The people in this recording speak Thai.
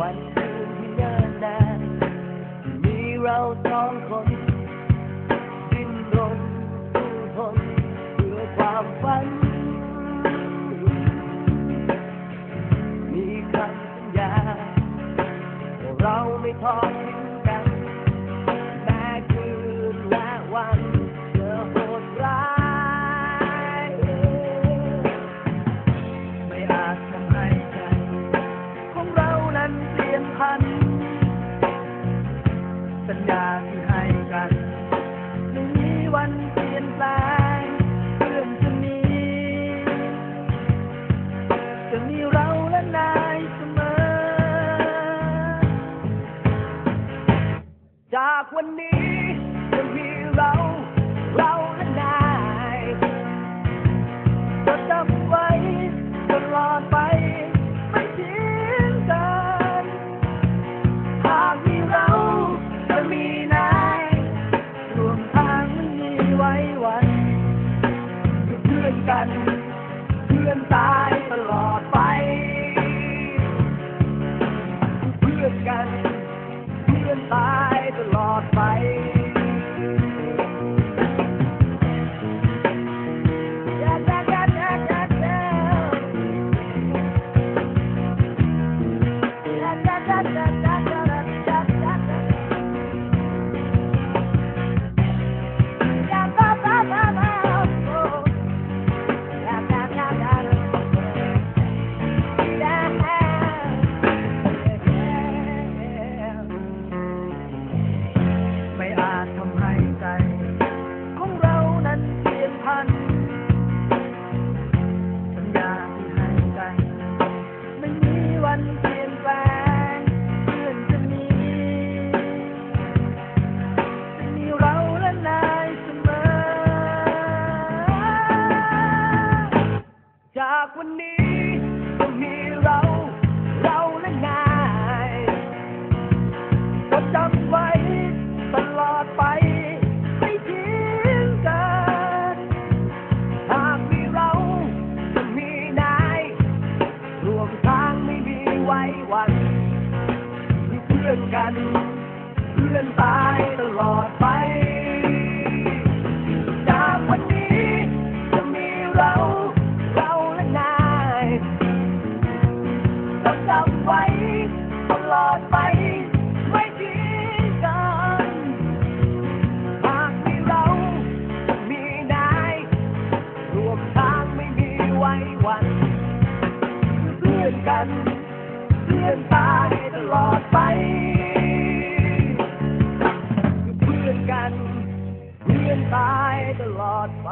วันคืนที่เนิ่นนานมีเราสองคนดิ้นรนสู้ทนเพื่อความฝัน มีคำสัญญาว่าเราไม่ทอ จะมีเราและนายเสมอ จากวันนี้จะมีเรา เพื่อนต วันมีเพื่อนกัน เพื่อนตายตลอดไป จากวันนี้จะมีเรา เราและนายต้องจำไว้ตลอดไป ไม่ทิ้งกัน หากมีเราจะมีนายรวมทางไม่มีไว้วัน เพื่อนกัน พื่อนตายตลอดไปเพื่อนกัน เพื่อนตายตลอดไป